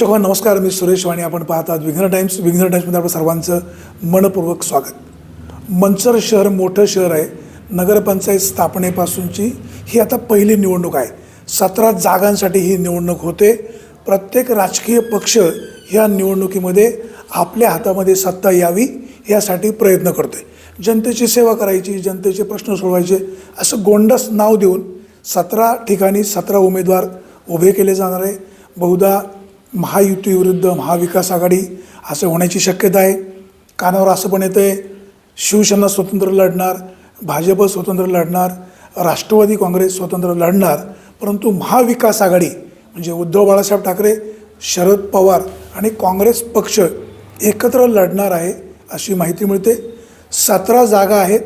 प्रेक्षक हो, नमस्कार मी सुरेश वाणी. आपण पाहतात विघ्न टाईम्स विघ्न टाईम्समध्ये आपलं सर्वांचं मनपूर्वक स्वागत. मंचर शहर मोठं शहर आहे. नगरपंचायत स्थापनेपासूनची ही आता पहिली निवडणूक आहे. सतरा जागांसाठी ही निवडणूक होते. प्रत्येक राजकीय पक्ष ह्या निवडणुकीमध्ये आपल्या हातामध्ये सत्ता यावी यासाठी प्रयत्न करतोय. जनतेची सेवा करायची जनतेचे प्रश्न सोडवायचे असं गोंडस नाव देऊन सतरा ठिकाणी सतरा उमेदवार उभे केले जाणार आहे. बहुधा महायुतीविरुद्ध महाविकास आघाडी असं होण्याची शक्यता आहे. कानावर असं पण येतं आहे शिवसेना स्वतंत्र लढणार भाजप स्वतंत्र लढणार राष्ट्रवादी काँग्रेस स्वतंत्र लढणार परंतु महाविकास आघाडी म्हणजे उद्धव बाळासाहेब ठाकरे शरद पवार आणि काँग्रेस पक्ष एकत्र लढणार आहे अशी माहिती मिळते. सतरा जागा आहेत.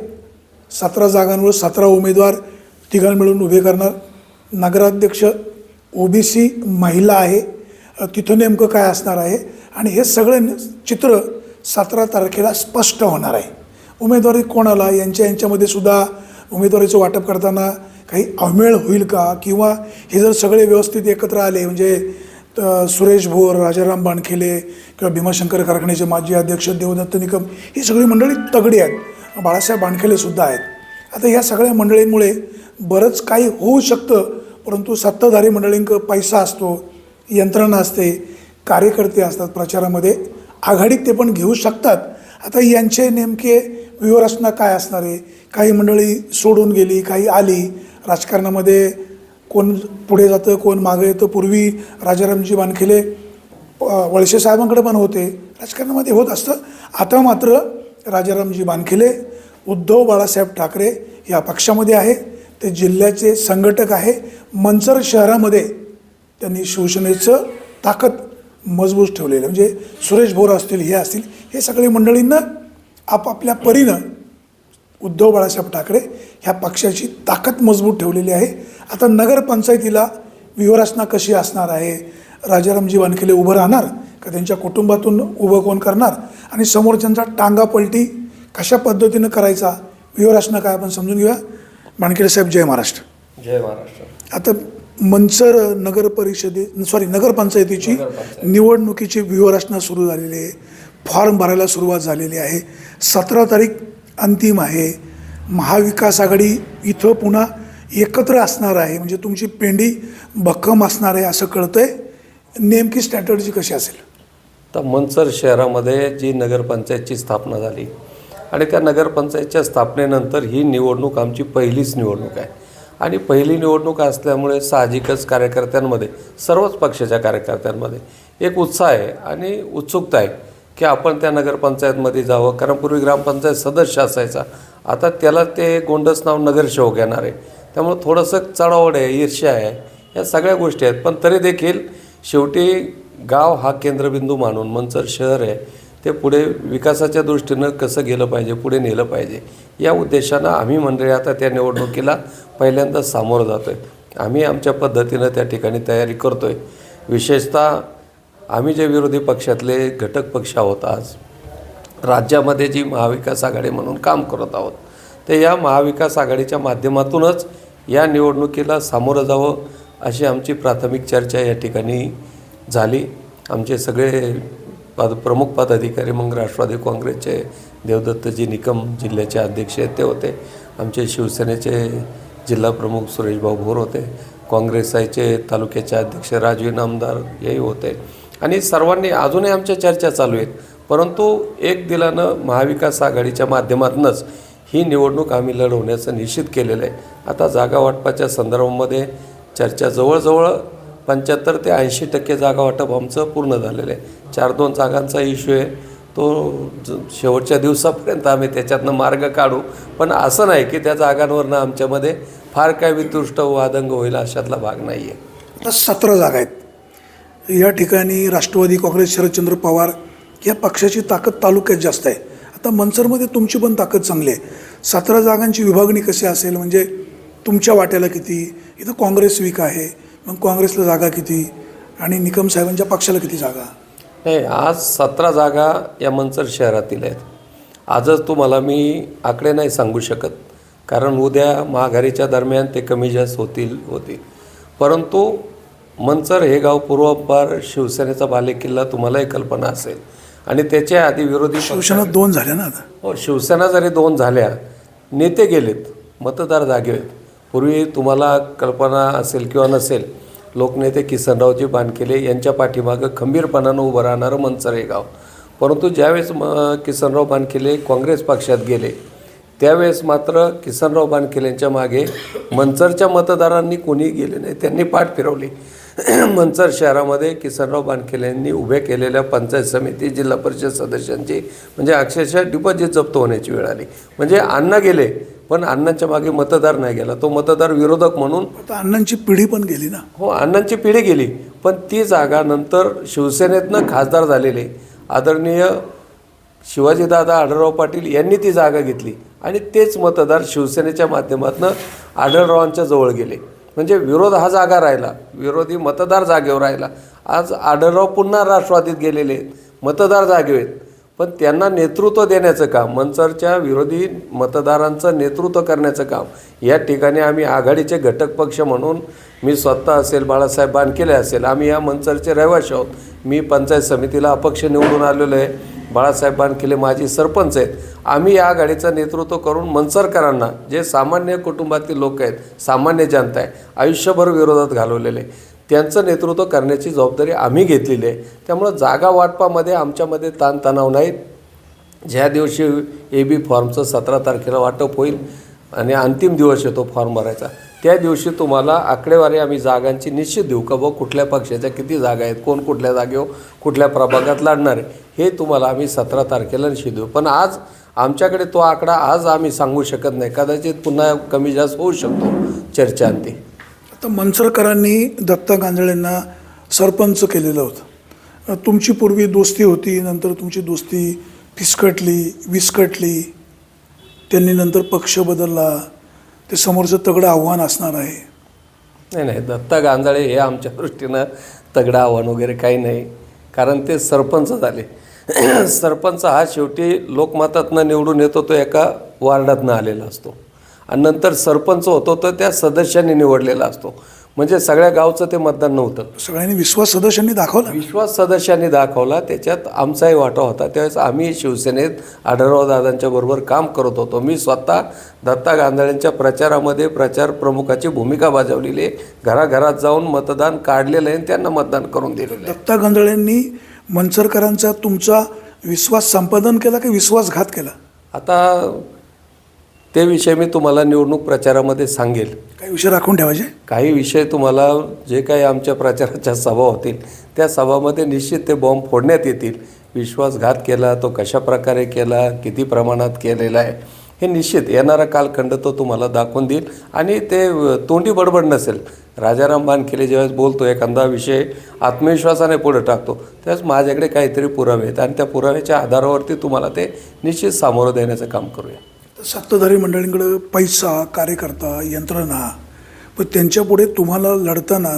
सतरा जागांवर सतरा उमेदवार तिघां मिळून उभे करणार. नगराध्यक्ष ओबीसी महिला आहे. तिथं नेमकं काय असणार आहे? आणि हे सगळं चित्र सतरा तारखेला स्पष्ट होणार आहे. उमेदवारी कोणाला? यांच्या यांच्यामध्ये सुद्धा उमेदवारीचं वाटप करताना काही अवमेळ होईल का? किंवा हे जर सगळे व्यवस्थित एकत्र आले म्हणजे त- सुरेश भोर राजाराम बाणखेले किंवा भीमाशंकर कारखान्याचे माजी अध्यक्ष देवदत्त निकम ही सगळी मंडळी तगडी आहेत. बाळासाहेब बाणखेलेसुद्धा आहेत. आता या सगळ्या मंडळींमुळे बरंच काही होऊ शकतं परंतु सत्ताधारी मंडळींक पैसा असतो. यंत्रणा असते कार्यकर्ते असतात प्रचारामध्ये आघाडीत ते पण घेऊ शकतात. आता यांचे नेमके व्यूहरचना काय असणार आहे? काही मंडळी सोडून गेली काही आली. राजकारणामध्ये कोण पुढे जातं कोण मागं येतं? पूर्वी राजारामजी बानखेले वळसे साहेबांकडे पण होते. राजकारणामध्ये होत असतं. आता मात्र राजारामजी बानखेले उद्धव बाळासाहेब ठाकरे या पक्षामध्ये आहे. ते जिल्ह्याचे संघटक आहे. मंचर शहरामध्ये त्यांनी शिवसेनेचं ताकद मजबूत ठेवलेलं आहे. म्हणजे सुरेश भोर असतील हे असतील हे सगळे मंडळींना आपापल्या परीनं उद्धव बाळासाहेब ठाकरे ह्या पक्षाची ताकद मजबूत ठेवलेली आहे. आता नगरपंचायतीला व्यूहरचना कशी असणार आहे? राजारामजी वानखेले उभं राहणार का त्यांच्या कुटुंबातून उभं कोण करणार? आणि समोरच्यांचा टांगा पलटी कशा पद्धतीनं करायचा? व्यूहरचना काय आपण समजून घेऊया. मानखेडे साहेब जय महाराष्ट्र. जय महाराष्ट्र. आता मंचर नगर परिषदे सॉरी नगरपंचायतीची नगरपंचायत. निवडणुकीची व्यूहरचना सुरू झालेली आहे. फॉर्म भरायला सुरुवात झालेली आहे. सतरा तारीख अंतिम आहे. महाविकास आघाडी इथं पुन्हा एकत्र असणार आहे. म्हणजे तुमची पेंडी भक्कम असणार आहे असं कळतंय. नेमकी स्ट्रॅटर्जी कशी असेल? तर मंचर शहरामध्ये जी नगरपंचायतची स्थापना झाली आणि त्या नगरपंचायतच्या स्थापनेनंतर ही निवडणूक आमची पहिलीच निवडणूक आहे. आणि पहिली निवडणूक असल्यामुळे साहजिकच कार्यकर्त्यांमध्ये सर्वच पक्षाच्या कार्यकर्त्यांमध्ये एक उत्साह आहे आणि उत्सुकता आहे की आपण त्या नगरपंचायतमध्ये जावं. कारण पूर्वी ग्रामपंचायत सदस्य असायचा. आता त्याला ते गोंडस नाव नगरसेवक येणार आहे. त्यामुळं थोडंसं चढावड आहे ईर्ष्या आहे या सगळ्या गोष्टी आहेत. पण तरी देखील शेवटी गाव हा केंद्रबिंदू मानून मंचर शहर आहे. ते पुढे विकासाच्या दृष्टीनं कसं गेलं पाहिजे पुढे नेलं पाहिजे या उद्देशानं आम्ही मंडळी आता त्या निवडणुकीला पहिल्यांदा सामोरं जातो आहे आम्ही आमच्या पद्धतीनं त्या ठिकाणी तयारी करतो आहे विशेषतः आम्ही जे विरोधी पक्षातले घटक पक्ष आहोत आज राज्यामध्ये जी महाविकास आघाडी म्हणून काम करत आहोत ते या महाविकास आघाडीच्या माध्यमातूनच या निवडणुकीला सामोरं जावं अशी आमची प्राथमिक चर्चा या ठिकाणी झाली. आमचे सगळे पद प्रमुख पदाधिकारी मग राष्ट्रवादी काँग्रेसचे देवदत्तजी निकम जिल्ह्याचे अध्यक्ष आहेत ते होते. आमचे शिवसेनेचे जिल्हाप्रमुख सुरेशभाऊ भोर होते. काँग्रेसाचे तालुक्याचे अध्यक्ष राजवी आमदार हेही होते. आणि सर्वांनी अजूनही आमच्या चर्चा चालू आहेत. परंतु एक दिलानं महाविकास आघाडीच्या माध्यमातूनच ही निवडणूक आम्ही लढवण्याचं निश्चित केलेलं आहे. आता जागा वाटपाच्या संदर्भामध्ये चर्चा जवळजवळ पंच्याहत्तर ते ऐंशी टक्के जागा वाटप आमचं पूर्ण झालेलं आहे. चार दोन जागांचा इश्यू आहे. तो शेवटच्या दिवसापर्यंत आम्ही त्याच्यातनं मार्ग काढू. पण असं नाही की त्या जागांवरनं आमच्यामध्ये फार काय वितुष्ट वादंग होईल अशातला भाग नाही आहे आता सतरा जागा आहेत. या ठिकाणी राष्ट्रवादी काँग्रेस शरदचंद्र पवार या पक्षाची ताकद तालुक्यात जास्त आहे. आता मनसरमध्ये तुमची पण ताकद चांगली आहे. सतरा जागांची विभागणी कशी असेल? म्हणजे तुमच्या वाट्याला किती? इथं काँग्रेस वीक आहे. मग काँग्रेसला जागा किती? आणि निकम साहेबांच्या पक्षाला किती जागा? नाही आज सतरा जागा या मंचर शहरातील आहेत. आजच तुम्हाला मी आकडे नाही सांगू शकत कारण उद्या महागारीच्या दरम्यान ते कमी जास्त होतील होतील. परंतु मंचर हे गाव पूर्वापार शिवसेनेचा बालेकिल्ला तुम्हालाही कल्पना असेल. आणि त्याच्या आधी विरोधी शिवसेना दोन झाल्या ना आता? हो शिवसेना जरी दोन झाल्या नेते गेलेत मतदार जागे आहेत पूर्वी तुम्हाला कल्पना असेल किंवा नसेल लोकनेते किसनरावजी बानकेले यांच्या पाठीमागं खंबीरपणानं उभं राहणारं मनसर हे गाव परंतु ज्यावेळेस म किसनराव बानकेले काँग्रेस पक्षात गेले त्यावेळेस मात्र किसनराव बानकेलेंच्या मागे मंचरच्या मतदारांनी कोणी गेले नाही त्यांनी पाठ फिरवली. मंचर शहरामध्ये किसनराव बानकेले उभे उभ्या केलेल्या पंचायत समिती जिल्हा परिषद सदस्यांची म्हणजे अक्षरशः डिपॉझिट जप्त होण्याची वेळ आली. म्हणजे अण्णा गेले पण अण्णांच्या मागे मतदार नाही गेला. तो मतदार विरोधक म्हणून आता अण्णांची पिढी पण गेली ना. हो अण्णांची पिढी गेली. पण ती जागा नंतर शिवसेनेतनं खासदार झालेले. आदरणीय शिवाजीदादा आढळराव पाटील यांनी ती जागा घेतली. आणि तेच मतदार शिवसेनेच्या माध्यमातून आढळरावांच्या जवळ गेले. म्हणजे विरोध हा जागा राहिला. विरोधी मतदार जागेवर राहिला. आज आढळराव पुन्हा राष्ट्रवादीत गेलेले आहेत. मतदार जागे आहेत. पण त्यांना नेतृत्व देण्याचं काम मंचरच्या विरोधी मतदारांचं नेतृत्व करण्याचं काम या ठिकाणी आम्ही आघाडीचे घटक पक्ष म्हणून मी स्वतः असेल बाळासाहेब बानकेले असेल आम्ही या मंचरचे रहिवाशी आहोत. मी पंचायत समितीला अपक्ष निवडून आलेलो आहे. बाळासाहेब बानकेले माजी सरपंच आहेत. आम्ही या आघाडीचं नेतृत्व करून मनसरकरांना जे सामान्य कुटुंबातील लोक आहेत सामान्य जनता आहे आयुष्यभर विरोधात घालवलेले त्यांचं नेतृत्व करण्याची जबाबदारी आम्ही घेतलेली आहे. त्यामुळं जागा वाटपामध्ये आमच्यामध्ये ताणतणाव नाहीत ज्या दिवशी ए बी फॉर्मचं सतरा तारखेला वाटप होईल आणि अंतिम दिवस येतो फॉर्म भरायचा त्या दिवशी तुम्हाला आकडेवारी आम्ही जागांची निश्चित देऊ का बुवा कुठल्या पक्षाच्या किती जागा आहेत कोण कुठल्या जागेवर कुठल्या प्रभागात लढणार हे तुम्हाला आम्ही सतरा तारखेला निश्चित देऊ. पण आज आमच्याकडे तो आकडा आज आम्ही सांगू शकत नाही. कदाचित पुन्हा कमी जास्त होऊ शकतो. चर्चा तर मनसरकरांनी दत्ता गांजळेंना सरपंच केलेलं होतं. तुमची पूर्वी दोस्ती होती नंतर तुमची दोस्ती फिसकटली विस्कटली. त्यांनी नंतर पक्ष बदलला. ते समोरचं तगडं आव्हान असणार आहे. नाही नाही दत्ता गांजाळे हे आमच्या दृष्टीनं तगडं आव्हान वगैरे काही नाही कारण ते सरपंच झाले. सरपंच हा शेवटी लोकमतातनं निवडून येतो तो एका वार्डातनं आलेला असतो. आणि नंतर सरपंच होतो तर त्या सदस्यांनी निवडलेला असतो. म्हणजे सगळ्या गावचं ते मतदान नव्हतं. सगळ्यांनी विश्वास सदस्यांनी दाखवला? विश्वास सदस्यांनी दाखवला. त्याच्यात आमचाही वाटा होता. त्यावेळेस आम्ही शिवसेनेत आढळराव दादांच्या बरोबर काम करत होतो. मी स्वतः दत्ता गांधळ्यांच्या प्रचारामध्ये प्रचार प्रमुखाची भूमिका बजावलेली आहे. घराघरात जाऊन मतदान काढलेलं आहे आणि त्यांना मतदान करून दिलेलं दत्ता गांजळेंनी मनसरकरांचा तुमचा विश्वास संपादन केला की विश्वासघात केला? आता ते विषय मी तुम्हाला निवडणूक प्रचारामध्ये सांगेल. काही विषय राखून ठेवायचे? काही विषय तुम्हाला जे काही आमच्या प्रचाराच्या सभा होतील त्या सभामध्ये निश्चित ते बॉम्ब फोडण्यात येतील. विश्वासघात केला तो कशा प्रकारे केला किती प्रमाणात केलेला आहे हे निश्चित येणारा कालखंड तो तुम्हाला दाखवून देईल. आणि ते तोंडी बडबड नसेल. राजाराम बानखेले ज्यावेळेस बोलतो एखादा विषय आत्मविश्वासाने पुढे टाकतो त्यावेळेस माझ्याकडे काहीतरी पुरावे आहेत. आणि त्या पुराव्याच्या आधारावरती तुम्हाला ते निश्चित सामोरं देण्याचं काम करूया. सत्ताधारी मंडळींकडे पैसा कार्यकर्ता यंत्रणा पण त्यांच्यापुढे तुम्हाला लढताना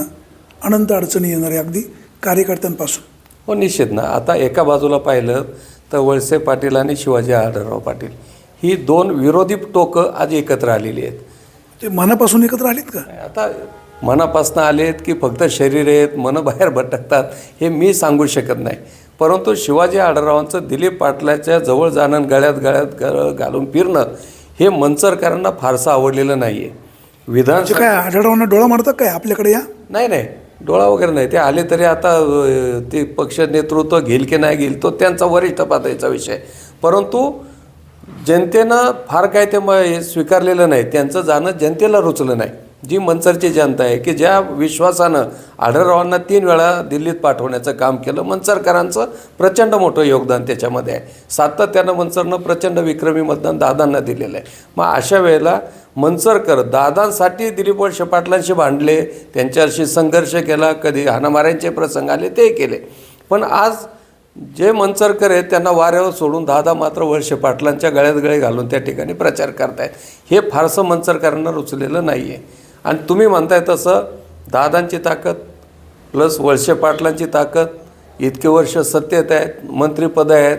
अनंत अडचणी येणार आहे अगदी कार्यकर्त्यांपासून. हो निश्चित ना. आता एका बाजूला पाहिलं तर वळसे पाटील आणि शिवाजी आढळराव पाटील. ही दोन विरोधी टोकं आज एकत्र आलेली आहेत. ते मनापासून एकत्र आलेत का? आता मनापासनं आलेत की फक्त शरीर आहेत मनं बाहेर भटकतात हे मी सांगू शकत नाही. परंतु शिवाजी आढळरावांचं दिलीप पाटलाच्या जवळ जाणं गळ्यात गळ्यात घालून फिरणं हे मंचरकरांना फारसं आवडलेलं नाही आहे विधान म्हणजे काय आढळरावांना डोळा मारतात काय आपल्याकडे या? नाही नाही. डोळा वगैरे नाही. ते आले तरी आता ते पक्ष नेतृत्व घेईल की नाही घेईल तो त्यांचा वरिष्ठ पातळीचा विषय परंतु जनतेनं फार काय ते म हे स्वीकारलेलं नाही. त्यांचं जाणं जनतेला रुचलं नाही. जी मनसरची जनता आहे की ज्या विश्वासानं आढळरावांना तीन वेळा दिल्लीत पाठवण्याचं काम केलं मनसरकरांचं प्रचंड मोठं योगदान त्याच्यामध्ये आहे. सातत्यानं मनसरनं प्रचंड विक्रमी मतदान दादांना दिलेलं आहे. मग अशा वेळेला मनसरकर दादांसाठी दिलीप वळसे पाटलांशी भांडले त्यांच्याशी संघर्ष केला कधी हाणामाऱ्यांचे प्रसंग आले ते केले. पण आज जे मनसरकर आहेत त्यांना वाऱ्यावर सोडून दादा मात्र वळसे पाटलांच्या गळ्यात गळे घालून त्या ठिकाणी प्रचार करतायत. हे फारसं मनसरकरांना रुचलेलं नाही आहे आणि तुम्ही म्हणताय तसं दादांची ताकद प्लस वळसे पाटलांची ताकद इतके वर्ष सत्तेत आहेत मंत्रिपदं आहेत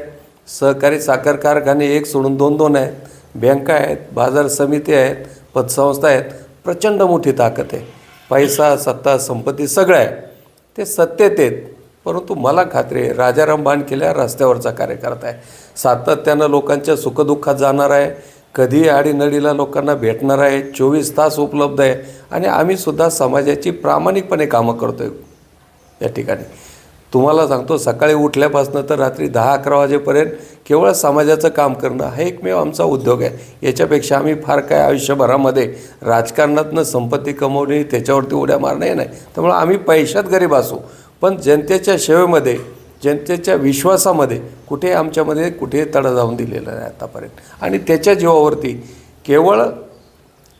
सहकारी साखर कारखाने एक सोडून दोन दोन आहेत बँका आहेत बाजार समिती आहेत पतसंस्था आहेत प्रचंड मोठी ताकद आहे. पैसा सत्ता संपत्ती सगळं आहे. ते सत्तेत आहेत परंतु मला खात्री आहे राजाराम बाणकेल्या रस्त्यावरचा कार्यकर्ता आहे. सातत्यानं लोकांच्या सुखदुःखात जाणार आहे कधी आडीनडीला लोकांना भेटणार आहे चोवीस तास उपलब्ध आहे आणि आम्हीसुद्धा समाजाची प्रामाणिकपणे कामं करतो आहे या ठिकाणी. तुम्हाला सांगतो सकाळी उठल्यापासून तर रात्री दहा अकरा वाजेपर्यंत केवळ समाजाचं काम करणं हा एकमेव आमचा उद्योग आहे. याच्यापेक्षा आम्ही फार काय आयुष्यभरामध्ये राजकारणातनं संपत्ती कमवणे त्याच्यावरती उड्या मारणे नाही. त्यामुळे आम्ही पैशात गरीब असू. पण जनतेच्या सेवेमध्ये जनतेच्या विश्वासामध्ये कुठे आमच्यामध्ये कुठे तडा जाऊन दिलेला नाही आतापर्यंत. आणि त्याच्या जीवावरती केवळ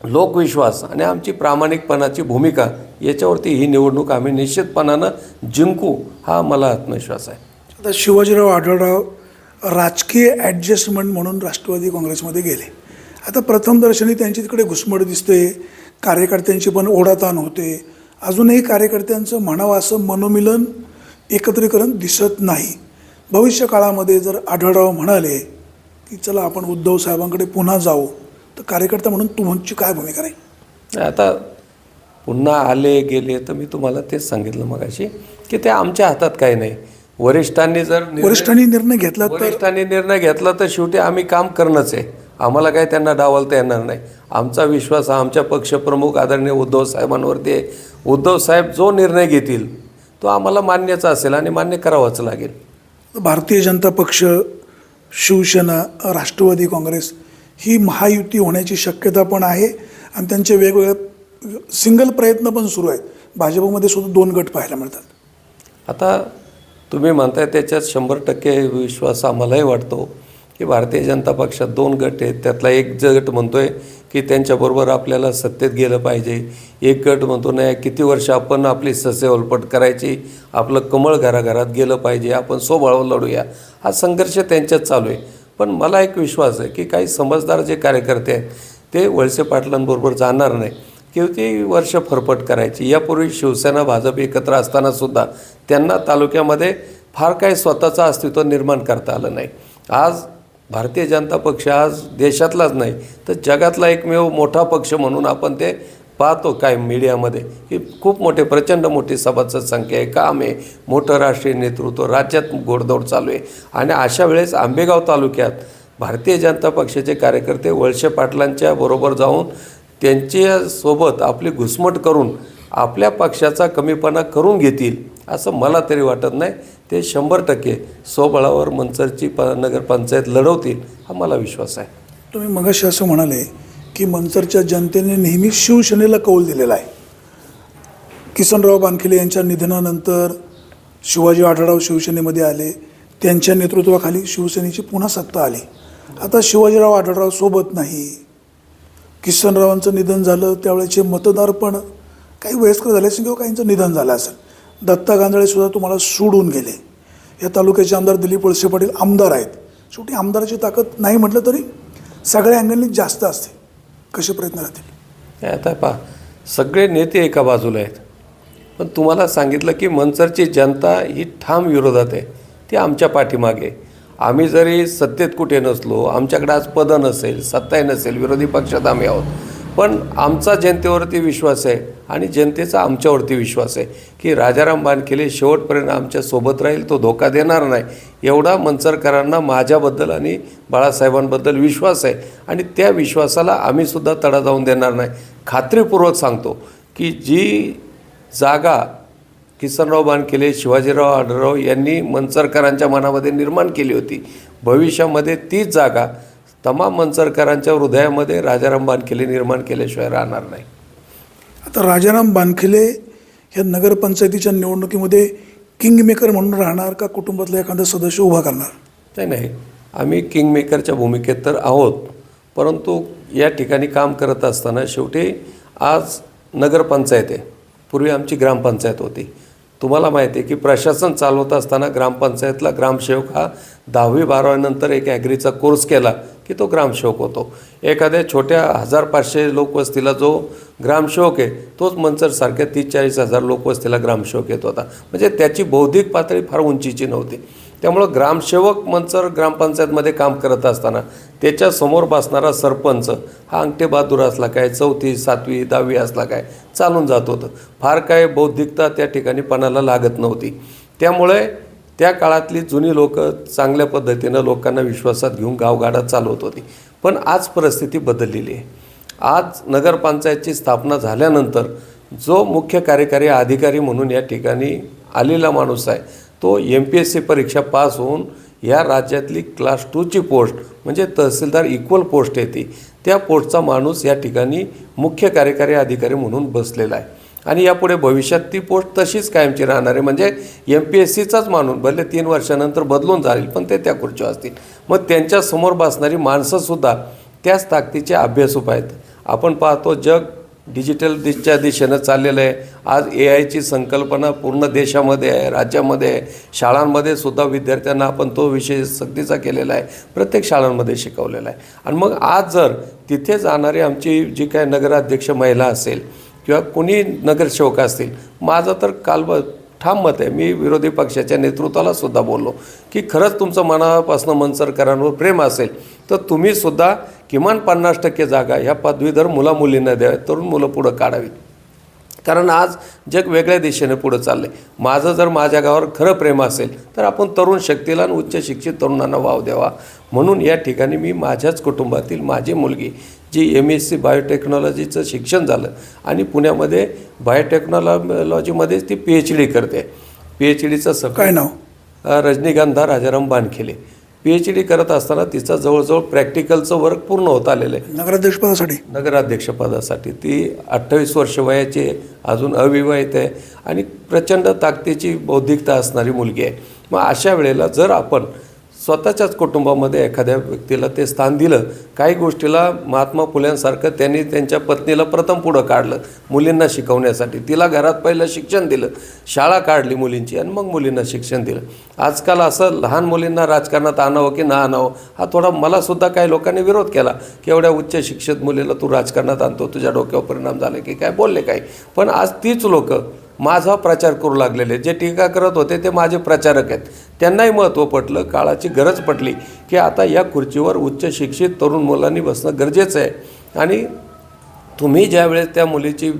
लोकविश्वास आणि आमची प्रामाणिकपणाची भूमिका याच्यावरती ही निवडणूक आम्ही निश्चितपणानं जिंकू हा मला आत्मविश्वास आहे. आता शिवाजीराव आढळराव राजकीय ॲडजस्टमेंट म्हणून राष्ट्रवादी काँग्रेसमध्ये गेले. आता प्रथमदर्शनी त्यांची तिकडे घुसमट दिसते कार्यकर्त्यांची पण ओढाताण होते. अजूनही कार्यकर्त्यांचं म्हणावं असं मनोमिलन एकत्रीकरण दिसत नाही. भविष्य काळामध्ये जर आढळराव म्हणाले की चला आपण उद्धव साहेबांकडे पुन्हा जाऊ तर कार्यकर्ता म्हणून तुमची काय भूमिका राहील? आता पुन्हा आले गेले तर मी तुम्हाला तेच सांगितलं मगाशी की ते आमच्या हातात काही नाही. वरिष्ठांनी जर वरिष्ठांनी निर्णय घेतला तर वरिष्ठांनी निर्णय घेतला तर शेवटी आम्ही काम करणंच आहे. आम्हाला काही त्यांना डावलता येणार नाही. आमचा विश्वास हा आमच्या पक्षप्रमुख आदरणीय उद्धव साहेबांवरती आहे. उद्धव साहेब जो निर्णय घेतील तो आम्हाला मान्यच असेल आणि मान्य करावाच लागेल. भारतीय जनता पक्ष शिवसेना राष्ट्रवादी काँग्रेस ही महायुती होण्याची शक्यता पण आहे आणि त्यांचे वेगवेगळे सिंगल प्रयत्न पण सुरू आहेत. भाजपमध्ये सुद्धा दोन गट पाहायला मिळतात. आता तुम्ही म्हणताय त्याच्यात शंभर टक्के विश्वास आम्हालाही वाटतो. की भारतीय जनता पक्षात दोन गट आहेत. त्यातला एक ज गट म्हणतोय की त्यांच्याबरोबर आपल्याला सत्तेत गेलं पाहिजे. एक गट म्हणतो नाही किती वर्ष आपण आपली ससेवलपट करायची आपलं कमळ घराघरात गेलं पाहिजे आपण सोबळावर लढूया. हा संघर्ष त्यांच्यात चालू आहे. पण मला एक विश्वास आहे की काही समजदार जे कार्यकर्ते आहेत ते वळसे पाटलांबरोबर जाणार नाही. किंवा ती वर्ष फरफट करायची. यापूर्वी शिवसेना भाजप एकत्र असताना सुद्धा त्यांना तालुक्यामध्ये फार काही स्वतःचं अस्तित्व निर्माण करता आलं नाही. आज भारतीय जनता पक्ष आज देशातलाच नाही तर जगातला एकमेव मोठा पक्ष म्हणून आपण ते पाहतो काय मीडियामध्ये की खूप मोठे प्रचंड मोठी सभासद संख्या आहे काम आहे मोठं राष्ट्रीय नेतृत्व राज्यात घोडदौड चालू आहे. आणि अशा वेळेस आंबेगाव तालुक्यात भारतीय जनता पक्षाचे कार्यकर्ते वळसे पाटलांच्या बरोबर जाऊन त्यांच्यासोबत आपली घुसमट करून आपल्या पक्षाचा कमीपणा करून घेतील असं मला तरी वाटत नाही. ते शंभर टक्के स्वबळावर मंचरची प नगरपंचायत लढवतील हा मला विश्वास आहे. तुम्ही मगाशी असं म्हणाले की मंचरच्या जनतेने नेहमी शिवसेनेला कौल दिलेला आहे. किसनराव बानखेले यांच्या निधनानंतर शिवाजी आढळराव शिवसेनेमध्ये आले. त्यांच्या नेतृत्वाखाली शिवसेनेची पुन्हा सत्ता आली. आता शिवाजीराव आढळराव सोबत नाही. किसनरावांचं निधन झालं त्यावेळेचे मतदार पण काही वयस्कर झाले असेल किंवा काहींचं निधन झालं असेल. दत्ता गांधळेसुद्धा तुम्हाला सोडून गेले. या तालुक्याचे आमदार दिलीप वळसे पाटील आमदार आहेत. शेवटी आमदाराची ताकद नाही म्हटलं तरी सगळ्या अँगलनी जास्त असते. कसे प्रयत्न राहतील? आता पहा सगळे नेते एका बाजूला आहेत. पण तुम्हाला सांगितलं की मनसरची जनता ही ठाम विरोधात आहे. ती आमच्या पाठीमागे आम्ही जरी सत्तेत कुठे नसलो आमच्याकडे आज पदं नसेल सत्ताही नसेल विरोधी पक्षात आम्ही आहोत. पण आमचा जनतेवरती विश्वास आहे. आणि जनतेचा आमच्यावरती विश्वास आहे की राजाराम बानखेले शेवटपर्यंत आमच्यासोबत राहील तो धोका देणार नाही. एवढा मंचरकरांना माझ्याबद्दल आणि बाळासाहेबांबद्दल विश्वास आहे. आणि त्या विश्वासाला आम्हीसुद्धा तडा जाऊन देणार नाही. खात्रीपूर्वक सांगतो की जी जागा किसनराव बानकेले शिवाजीराव आढळराव यांनी मंचरकरांच्या मनामध्ये निर्माण केली होती भविष्यामध्ये तीच जागा तमाम मंचरकरांच्या हृदयामध्ये राजाराम बानकेले निर्माण केल्याशिवाय राहणार नाही. आता राजाराम बानखिले ह्या नगरपंचायतीच्या निवडणुकीमध्ये किंगमेकर म्हणून राहणार का कुटुंबातला एखादा सदस्य उभा करणार? नाही नाही. आम्ही किंगमेकरच्या भूमिकेत तर आहोत परंतु या ठिकाणी काम करत असताना शेवटी आज नगरपंचायत आहे. पूर्वी आमची ग्रामपंचायत होती. तुम्हाला माहिती आहे की प्रशासन चालवत असताना ग्रामपंचायतला ग्रामसेवक हा दहावी बारावीनंतर एक ॲग्रीचा कोर्स केला. की तो ग्रामसेवक होतो. एखाद्या छोट्या हजार पाचशे लोकवस्तीला जो ग्रामसेवक आहे तोच मंचरसारख्या तीस चाळीस हजार लोकवस्तीला ग्रामसेवक येत होता. म्हणजे त्याची बौद्धिक पातळी फार उंचीची नव्हती. त्यामुळं ग्रामसेवक मंचर ग्रामपंचायतमध्ये काम करत असताना त्याच्यासमोर बसणारा सरपंच हा अंगठे बहादूर असला काय चौथी सातवी दहावी असला काय चालून जात होतं. फार काय बौद्धिकता त्या ठिकाणी पणाला लागत नव्हती. त्यामुळे त्या काळातली जुनी लोक चांगल्या पद्धतीनं लोकांना विश्वासात घेऊन गावगाडा चालवत होती. पण आज परिस्थिती बदललेली आहे. आज नगरपंचायतची स्थापना झाल्यानंतर जो मुख्य कार्यकारी अधिकारी म्हणून या ठिकाणी आलेला माणूस आहे तो एम पी एस सी परीक्षा पास होऊन या राज्यातली क्लास टूची पोस्ट म्हणजे तहसीलदार इक्वल पोस्ट येते त्या पोस्टचा माणूस या ठिकाणी मुख्य कार्यकारी अधिकारी म्हणून बसलेला आहे. आणि यापुढे भविष्यात ती पोस्ट तशीच कायमची राहणार आहे. म्हणजे एम पी एस सीचाच मानून भले तीन वर्षानंतर बदलून जाईल पण ते त्या खुर्चीवर असतील. मग त्यांच्यासमोर बसणारी माणसंसुद्धा त्याच ताकदीचे अभ्यासूप आहेत. आपण पाहतो जग डिजिटल दिशच्या दिशेनं चाललेलं आहे. आज ए आयची संकल्पना पूर्ण देशामध्ये आहे राज्यामध्ये आहे. शाळांमध्ये सुद्धा विद्यार्थ्यांना आपण तो विषय सक्तीचा केलेला आहे. प्रत्येक शाळांमध्ये शिकवलेला आहे. आणि मग आज जर तिथे जाणारी आमची जी काय नगराध्यक्ष महिला असेल किंवा कोणी नगरसेवक असतील. माझं तर कालब ठाम मत आहे. मी विरोधी पक्षाच्या नेतृत्वाला सुद्धा बोललो की खरंच तुमचं मनापासून मनसरकरांवर प्रेम असेल तर तुम्ही सुद्धा किमान पन्नास टक्के जागा ह्या पदवीधर मुलामुलींना द्याव्या तरुण मुलं पुढं काढावीत. कारण आज जग वेगळ्या दिशेने पुढं चाललं आहे माझं जर माझ्या गावावर खरं प्रेम असेल तर आपण तरुण शक्तीला आणि उच्च शिक्षित तरुणांना वाव द्यावा. म्हणून या ठिकाणी मी माझ्याच कुटुंबातील माझी मुलगी जी एम एस सी बायोटेक्नॉलॉजीचं शिक्षण झालं आणि पुण्यामध्ये बायोटेक्नॉलॉजीमध्येच ती पी एच डी करते. पी एच डीचं सब काय नाव? Rajnigandha Rajaram Bankhele. P H D करत असताना तिचं जवळजवळ प्रॅक्टिकलचं वर्क पूर्ण होत आलेलं आहे. नगराध्यक्षपदासाठी? नगराध्यक्षपदासाठी. ती अठ्ठावीस वर्ष वयाची आहे, अजून अविवाहित आहे आणि प्रचंड ताकदीची बौद्धिकता असणारी मुलगी आहे. मग अशा वेळेला जर आपण स्वतःच्याच कुटुंबामध्ये एखाद्या व्यक्तीला ते स्थान दिलं काही गोष्टीला महात्मा फुल्यांसारखं त्यांनी त्यांच्या पत्नीला प्रथम पुढं काढलं मुलींना शिकवण्यासाठी. तिला घरात पहिलं शिक्षण दिलं शाळा काढली मुलींची आणि मग मुलींना शिक्षण दिलं. आजकाल असं लहान मुलींना राजकारणात आणावं की ना आणावं हा थोडा मलासुद्धा काही लोकांनी विरोध केला की एवढ्या उच्च शिक्षित मुलीला तू राजकारणात आणतो तुझ्या डोक्यावर परिणाम झाला की काय बोलले काही. पण आज तीच लोकं माझा प्रचार करू लागलेले. जे टीका करत होते ते माझे प्रचारक आहेत. त्यांनाही महत्त्व पटलं काळाची गरज पटली की आता या खुर्चीवर उच्च शिक्षित तरुण मुलांनी बसणं गरजेचं आहे. आणि तुम्ही ज्यावेळेस त्या मुलीची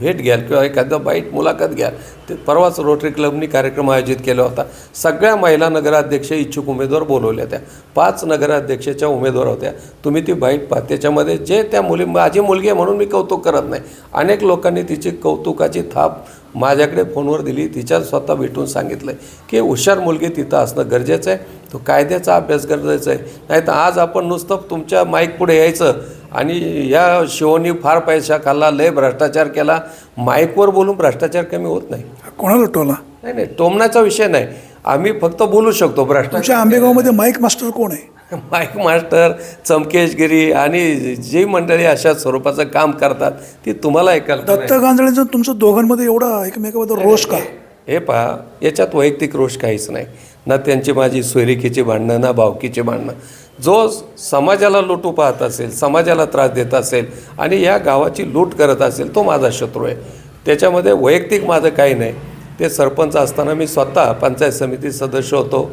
भेट घ्याल किंवा एखादं बाईट मुलाखत घ्याल ते परवाच रोटरी क्लबनी कार्यक्रम आयोजित केला होता. सगळ्या महिला नगराध्यक्ष इच्छुक उमेदवार बोलवल्या त्या पाच नगराध्यक्षाच्या उमेदवार होत्या. तुम्ही ती बाईट पहा त्याच्यामध्ये जे त्या मुली माझी मुलगी आहे म्हणून मी कौतुक करत नाही. अनेक लोकांनी तिची कौतुकाची थाप माझ्याकडे फोनवर दिली तिच्या स्वतः भेटून सांगितलं की हुशार मुलगी तिथं असणं गरजेचं आहे तो कायद्याचा अभ्यास गरजेचा आहे. नाही तर आज आपण नुसतं तुमच्या माईक पुढे यायचं आणि या शिवनी फार पैसा खाल्ला लय भ्रष्टाचार केला माईकवर बोलून भ्रष्टाचार कमी होत नाही. कोणाला टोला? नाही नाही टोमण्याचा विषय नाही. आम्ही फक्त बोलू शकतो भ्रष्टाचार. तुमच्या आंबेगावमध्ये माईक मास्टर कोण आहे? माईक मास्टर चमकेशगिरी आणि जी मंडळी अशा स्वरूपाचं काम करतात ती तुम्हाला ऐकायला दत्त गांजळेंचं तुमचं दोघांमध्ये एवढा एकमेकाबद्दल रोष का? हे पहा याच्यात वैयक्तिक रोष काहीच नाही. ना त्यांची माझी सोयरिकीची भांडणं ना भावकीची भांडणं. जो समाजाला लुटू पाहत असेल समाजाला त्रास देत असेल आणि या गावाची लूट करत असेल तो माझा शत्रू आहे. त्याच्यामध्ये वैयक्तिक माझं काही नाही. ते सरपंच असताना मी स्वतः पंचायत समिती सदस्य होतो.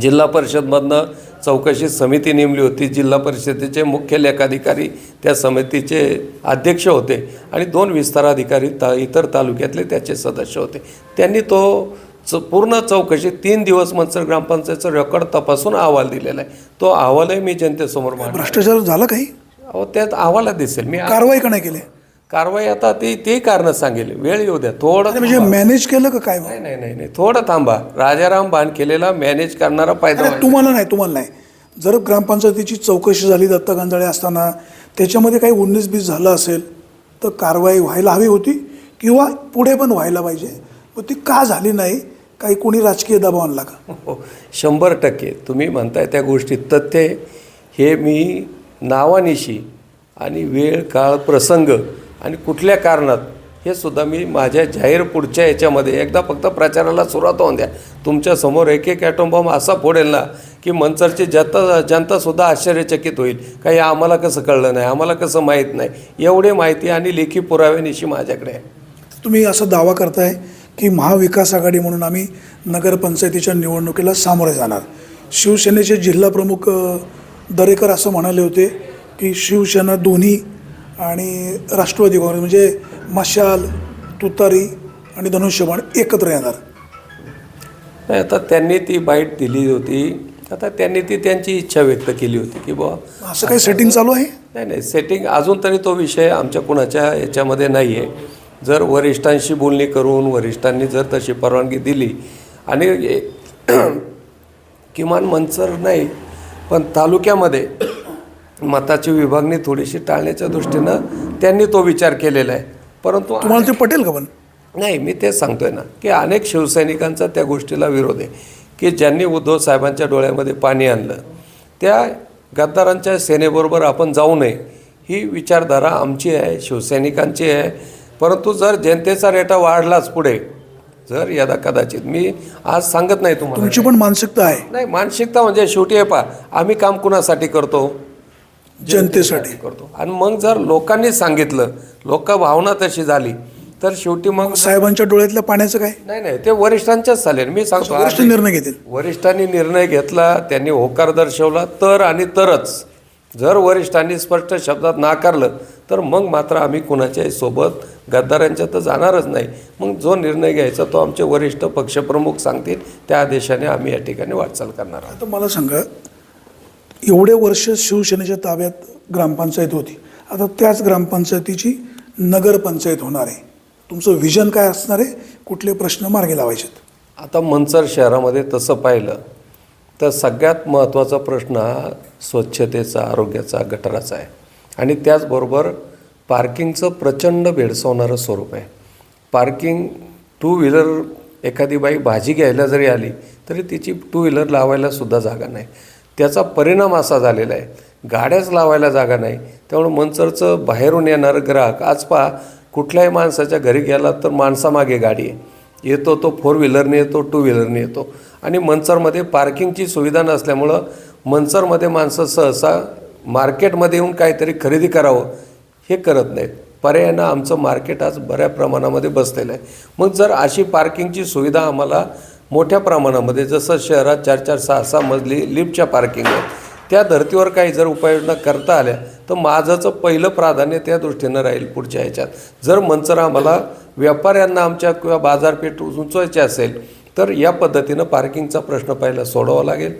जिल्हा परिषदमधनं चौकशी समिती नेमली होती. जिल्हा परिषदेचे मुख्य लेखाधिकारी त्या समितीचे अध्यक्ष होते आणि दोन विस्ताराधिकारी ता इतर तालुक्यातले त्याचे सदस्य होते. त्यांनी तो च पूर्ण चौकशी तीन दिवस मनसर ग्रामपंचायतचं रेकॉर्ड तपासून अहवाल दिलेला आहे. तो अहवालही मी जनतेसमोर मांडला भ्रष्टाचार झाला काही? अहो त्यात अहवालात दिसेल. मी कारवाई का नाही केली? कारवाई आता ती ती कारणं सांगेल. वेळ येऊ द्या थोडं म्हणजे मॅनेज केलं का काय? नाही नाही नाही नाही थोडं थांबा. राजाराम बानखेलेला मॅनेज करणारा फायदा तुम्हाला नाही तुम्हाला नाही. जर ग्रामपंचायतीची चौकशी झाली दत्त गांजाळे असताना त्याच्यामध्ये काही उन्नीस बीस झालं असेल तर कारवाई व्हायला हवी होती किंवा पुढे पण व्हायला पाहिजे. पण ती का झाली नाही काही कोणी राजकीय दबाव आणला का? हो शंभर टक्के. तुम्ही म्हणताय त्या गोष्टी तथ्य हे मी नावानिशी आणि वेळ काळ प्रसंग आणि कुठल्या कारणात हे सुद्धा मी माझ्या जाहीर पुढच्या याच्यामध्ये एकदा फक्त प्रचाराला सुरुवात होऊन द्या. तुमच्यासमोर एक एक ॲटोमबॉम्ब असा फोडेल ना की मंचरची जनता जनतासुद्धा आश्चर्यचकित होईल. काही आम्हाला कसं कळलं नाही आम्हाला कसं माहीत नाही. एवढी माहिती आणि लेखी पुराव्यानिशी माझ्याकडे आहे. तुम्ही असा दावा करताय की महाविकास आघाडी म्हणून आम्ही नगरपंचायतीच्या निवडणुकीला सामोरे जाणार. शिवसेनेचे जिल्हा प्रमुख दरेकर असं म्हणाले होते की शिवसेना दोन्ही आणि राष्ट्रवादी काँग्रेस म्हणजे मशाल तुतारी आणि धनुष्यबाण एकत्र येणार. नाही आता त्यांनी ती बाईट दिली होती. आता त्यांनी ती त्यांची इच्छा व्यक्त केली होती की बुवा असं काही सेटिंग चालू आहे? नाही नाही सेटिंग अजून तरी तो विषय आमच्या कुणाच्या याच्यामध्ये नाही आहे जर वरिष्ठांशी बोलणी करून वरिष्ठांनी जर तशी परवानगी दिली आणि किमान मंचर नाही पण तालुक्यामध्ये मताची विभागणी थोडीशी टाळण्याच्या दृष्टीनं त्यांनी तो विचार केलेला आहे. परंतु तुम्हाला ते पटेल का पण? नाही मी तेच सांगतोय ना की अनेक शिवसैनिकांचा त्या गोष्टीला विरोध आहे की ज्यांनी उद्धव साहेबांच्या डोळ्यामध्ये पाणी आणलं. त्या गद्दारांच्या सेनेबरोबर आपण जाऊ नये ही विचारधारा आमची आहे शिवसैनिकांची आहे. परंतु जर जनतेचा रेटा वाढलाच पुढे जर यदा कदाचित मी आज सांगत नाही तुम्हाला. तुमची पण मानसिकता आहे. नाही मानसिकता म्हणजे शेवटी आहे पा आम्ही काम कुणासाठी करतो? जनतेसाठी. करतो. आणि मग जर लोकांनी सांगितलं लोक भावना तशी झाली तर शेवटी मग साहेबांच्या डोळ्यातल्या पाण्याचं काय? नाही नाही ते वरिष्ठांच्याच चालेल. मी सांगतो वरिष्ठ निर्णय घेतील. वरिष्ठांनी निर्णय घेतला त्यांनी होकार दर्शवला तर आणि तरच. जर वरिष्ठांनी स्पष्ट शब्दात नाकारलं तर मग मात्र आम्ही कुणाच्याही सोबत गद्दारांच्या तर जाणारच नाही. मग जो निर्णय घ्यायचा तो आमचे वरिष्ठ पक्षप्रमुख सांगतील. त्या आदेशाने आम्ही या ठिकाणी वाटचाल करणार आहोत. मला सांगा एवढे वर्ष शिवसेनेच्या ताब्यात ग्रामपंचायत होती. आता त्याच ग्रामपंचायतीची नगरपंचायत होणार आहे. तुमचं विजन काय असणार आहे? कुठले प्रश्न मार्गी लावायचेत? आता मंचर शहरामध्ये तसं पाहिलं तर सगळ्यात महत्त्वाचा प्रश्न हा स्वच्छतेचा आरोग्याचा गटाराचा आहे. आणि त्याचबरोबर पार्किंगचं प्रचंड भेडसावणारं स्वरूप आहे. पार्किंग टू व्हीलर एखादी बाई भाजी घ्यायला जरी आली तरी तिची टू व्हीलर लावायला सुद्धा जागा नाही. त्याचा परिणाम असा झालेला आहे. गाड्याच लावायला जागा नाही. त्यामुळे मनसरचं बाहेरून येणारं ग्राहक आज पहा कुठल्याही माणसाच्या घरी गेला तर माणसामागे गाडी आहे. येतो तो फोर व्हीलरने येतो टू व्हीलरने येतो. आणि मनसरमध्ये पार्किंगची सुविधा नसल्यामुळं मनसरमध्ये माणसं सहसा मार्केटमध्ये येऊन काहीतरी खरेदी करावं हे करत नाहीत. पर्यायानं आमचं मार्केट आज बऱ्या प्रमाणामध्ये बसलेलं आहे. मग जर अशी पार्किंगची सुविधा आम्हाला मोठ्या प्रमाणामध्ये जसं शहरात चार चार सहा सहा मजली लिफ्टच्या पार्किंग आहेत. त्या धर्तीवर काही जर उपाययोजना करता आल्या तर माझंचं पहिलं प्राधान्य त्या दृष्टीनं राहील पुढच्या ह्याच्यात. जर मंचर आम्हाला व्यापाऱ्यांना आमच्या किंवा बाजारपेठ उंचवायची असेल तर या पद्धतीनं पार्किंगचा प्रश्न पहिला सोडवावा लागेल.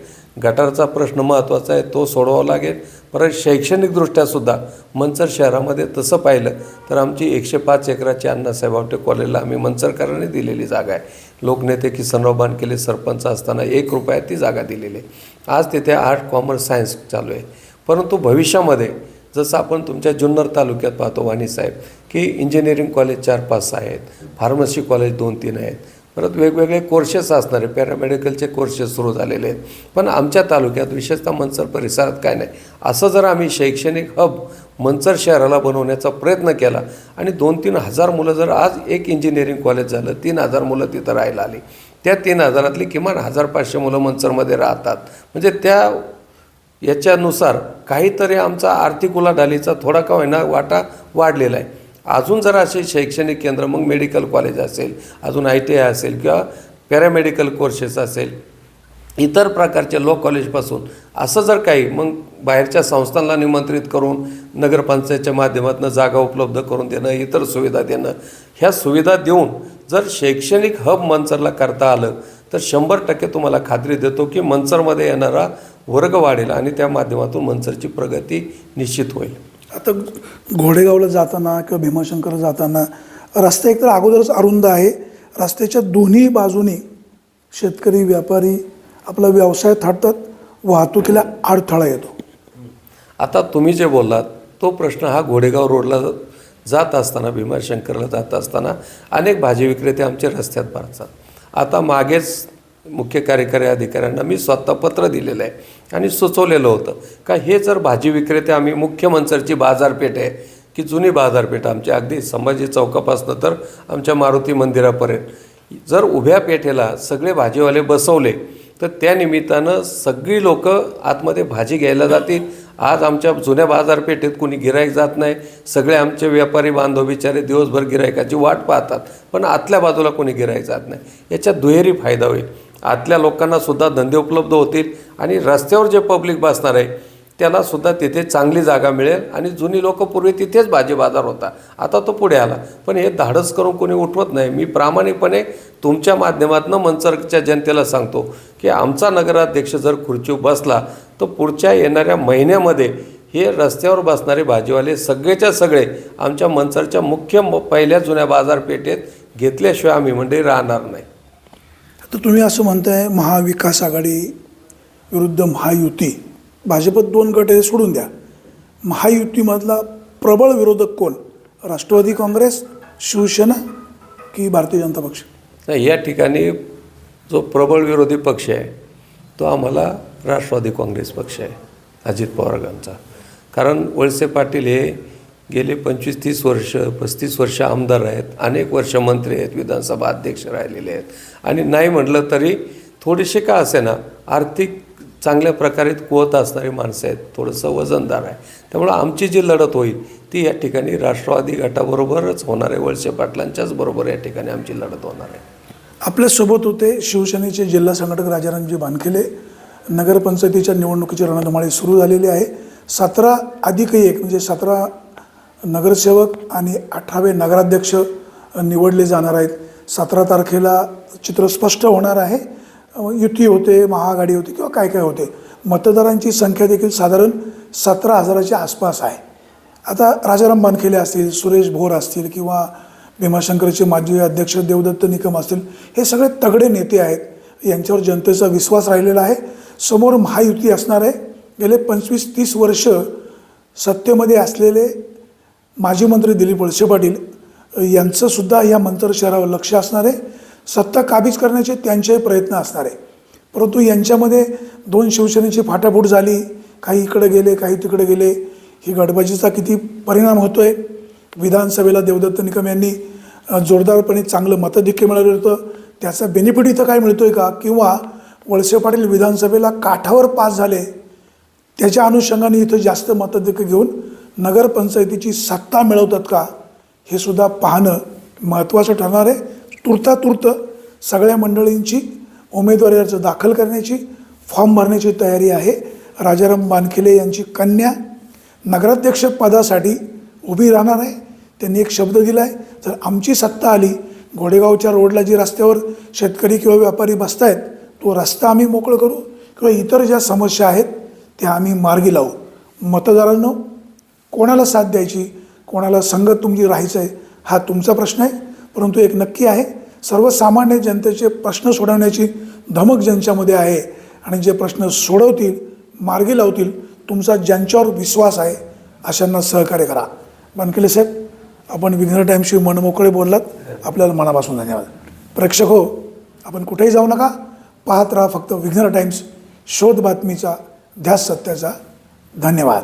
गटारचा प्रश्न महत्त्वाचा आहे तो सोडवावा लागेल. परत शैक्षणिकदृष्ट्यासुद्धा मंचर शहरामध्ये तसं पाहिलं तर आमची एकशे पाच एकराची अण्णासाहेब आवटे कॉलेजला आम्ही मंचरकरांनी दिलेली जागा आहे. लोकनेते किसनराव बानकेले सरपंच असताना एक रुपयात ती जागा दिलेली आहे. आज तिथे आर्ट कॉमर्स सायन्स चालू आहे. परंतु भविष्यामध्ये जसं आपण तुमच्या जुन्नर तालुक्यात पाहतो वाणी साहेब की इंजिनिअरिंग कॉलेज चार पाच सहा आहेत. फार्मसी कॉलेज दोन तीन आहेत. परत वेगवेगळे कोर्सेस असणारे पॅरामेडिकलचे कोर्सेस सुरू झालेले आहेत. पण आमच्या तालुक्यात विशेषतः मनसर परिसरात काय नाही. असं जर आम्ही शैक्षणिक हब मंचर शहराला बनवण्याचा प्रयत्न केला. आणि दोन तीन हजार मुलं जर आज एक इंजिनिअरिंग कॉलेज झालं तीन हजार मुलं तिथं राहायला आली. त्या तीन हजारातली किमान हजार पाचशे मुलं मंचरमध्ये राहतात. म्हणजे त्या याच्यानुसार काहीतरी आमचा आर्थिक उलाढालीचा थोडा का होईना वाटा वाढलेला आहे. अजून जर असे शैक्षणिक केंद्र मग मेडिकल कॉलेज असेल अजून आय टी आय असेल किंवा पॅरामेडिकल कोर्सेस असेल इतर प्रकारच्या लॉ कॉलेजपासून असं जर काही मग बाहेरच्या संस्थांना निमंत्रित करून नगरपंचायतच्या माध्यमातून जागा उपलब्ध करून देणं इतर सुविधा देणं ह्या सुविधा देऊन जर शैक्षणिक हब मंचरला करता आलं तर शंभर टक्के तुम्हाला खात्री देतो की मंचरमध्ये येणारा वर्ग वाढेल आणि त्या माध्यमातून मंचरची प्रगती निश्चित होईल. आता घोडेगावला जाताना किंवा भीमाशंकर जाताना रस्ता एकतर अगोदरच अरुंद आहे. रस्त्याच्या दोन्ही बाजूनी शेतकरी व्यापारी आपला व्यवसाय थाटतात वाहतुकीला अडथळा येतो. आता तुम्ही जे बोललात तो प्रश्न हा घोडेगाव रोडला जात असताना भीमाशंकरला जात असताना अनेक भाजी विक्रेते आमचे रस्त्यात भरतात आता मागेच मुख्य कार्यकारी अधिकाऱ्यांना मी स्वतः पत्र दिलेलं आहे आणि सुचवलेलं होतं. का हे जर भाजी विक्रेते आम्ही मुख्य मंचरची बाजारपेठ आहे की जुनी बाजारपेठ आमची अगदी संभाजी चौकापासनं तर आमच्या मारुती मंदिरापर्यंत जर उभ्या पेठेला सगळे भाजीवाले बसवले तर त्या निमित्तानं सगळी लोक आतमध्ये भाजी घ्यायला जातील. आज आमच्या जुन्या बाजारपेठेत कुणी गिरायक जात नाही. सगळे आमचे व्यापारी बांधव बिचारे दिवसभर गिरायकाची वाट पाहतात. पण आतल्या बाजूला कोणी गिरायक जात नाही. याच्यात दुहेरी फायदा होईल. आतल्या लोकांनासुद्धा धंदे उपलब्ध होतील आणि रस्त्यावर जे पब्लिक बसणार आहे त्याला सुद्धा तिथे चांगली जागा मिळेल आणि जुनी लोक पूर्वी तिथेच भाजी बाजार होता. आता तो पुढे आला. पण हे धाडस करून कोणी उठवत नाही. मी प्रामाणिकपणे तुमच्या माध्यमातून मंचरच्या जनतेला सांगतो की आमचा नगराध्यक्ष जर खुर्चीवर बसला तर पुढच्या येणाऱ्या महिन्यामध्ये हे रस्त्यावर बसणारे भाजीवाले सगळेच्या सगळे आमच्या मंचरच्या मुख्य म- पहिल्या जुन्या बाजारपेठेत घेतल्याशिवाय आम्ही मंडळी राहणार नाही. तर तुम्ही असं म्हणताय महाविकास आघाडी विरुद्ध महायुती. भाजपत दोन गट हे सोडून द्या. महायुतीमधला प्रबळ विरोधक कोण? राष्ट्रवादी काँग्रेस शिवसेना की भारतीय जनता पक्ष? नाही या ठिकाणी जो प्रबळ विरोधी पक्ष आहे तो आम्हाला राष्ट्रवादी काँग्रेस पक्ष आहे अजित पवारांचा कारण वळसे पाटील हे गेले पंचवीस तीस वर्ष पस्तीस वर्ष आमदार आहेत अनेक वर्ष मंत्री आहेत विधानसभा अध्यक्ष राहिलेले आहेत. आणि नाही म्हटलं तरी थोडेसे का असे ना आर्थिक चांगल्या प्रकारे कुवत असणारी माणसं आहेत थोडंसं वजनदार आहे. त्यामुळं आमची जी लढत होईल ती या ठिकाणी राष्ट्रवादी गटाबरोबरच होणार आहे. वळसे पाटलांच्याच बरोबर या ठिकाणी आमची लढत होणार आहे. आपल्यासोबत होते शिवसेनेचे जिल्हा संघटक राजारामजी बानखेले नगरपंचायतीच्या निवडणुकीची रणधुमाळी सुरू झालेली आहे. सतरा अधिक एक म्हणजे सतरा नगरसेवक आणि अठरावे नगराध्यक्ष निवडले जाणार आहेत. सतरा तारखेला चित्र स्पष्ट होणार आहे. युती होते महाआघाडी होते किंवा काय काय होते मतदारांची संख्या देखील साधारण सतरा हजाराच्या आसपास आहे. आता राजाराम बानखेले असतील सुरेश भोर असतील किंवा भीमाशंकरचे माजी अध्यक्ष देवदत्त निकम असतील हे सगळे तगडे नेते आहेत. यांच्यावर जनतेचा विश्वास राहिलेला आहे. समोर महायुती असणार आहे. गेले पंचवीस तीस वर्ष सत्तेमध्ये असलेले माजी मंत्री दिलीप वळसे पाटील यांचंसुद्धा या मंतर शहरावर लक्ष असणार आहे. सत्ता काबीज करण्याचे त्यांचेही प्रयत्न असणार. आहे परंतु यांच्यामध्ये दोन शिवसेनेची फाटाफूट झाली. काही इकडे गेले काही तिकडे गेले. ही गडबाजीचा किती परिणाम होतो आहे विधानसभेला देवदत्त निकम यांनी जोरदारपणे चांगलं मतधिक्य मिळालं होतं. त्याचा बेनिफिट इथं काय मिळतो आहे का? किंवा वळसे पाटील विधानसभेला काठावर पास झाले. त्याच्या अनुषंगाने इथं जास्त मतधिक्य घेऊन नगरपंचायतीची सत्ता मिळवतात का? हे सुद्धा पाहणं महत्त्वाचं ठरणार आहे. तुर्ता तुर्त सगळ्या मंडळींची उमेदवारी अर्ज दाखल करण्याची फॉर्म भरण्याची तयारी आहे. राजाराम बानखिले यांची कन्या नगराध्यक्ष पदासाठी उभी राहणार आहे. त्यांनी एक शब्द दिला आहे जर आमची सत्ता आली घोडेगावच्या रोडला जी रस्त्यावर शेतकरी किंवा व्यापारी बसतायत तो रस्ता आम्ही मोकळं करू किंवा इतर ज्या समस्या आहेत त्या आम्ही मार्गी लावू. मतदारांनो कोणाला साथ द्यायची कोणाला संगत तुमची राहायचं आहे हा तुमचा प्रश्न आहे. परंतु एक नक्की आहे सर्वसामान्य जनतेचे प्रश्न सोडवण्याची धमक ज्यांच्यामध्ये आहे आणि जे प्रश्न सोडवतील मार्गी लावतील तुमचा ज्यांच्यावर विश्वास आहे अशांना सहकार्य करा. बनकेले साहेब आपण विघ्न टाईमशी मनमोकळे बोललात. आपल्याला मनापासून धन्यवाद. प्रेक्षक हो आपण कुठेही जाऊ नका. पाहत राहा फक्त विघ्न टाइम्स शोध बातमीचा ध्यास सत्याचा. धन्यवाद.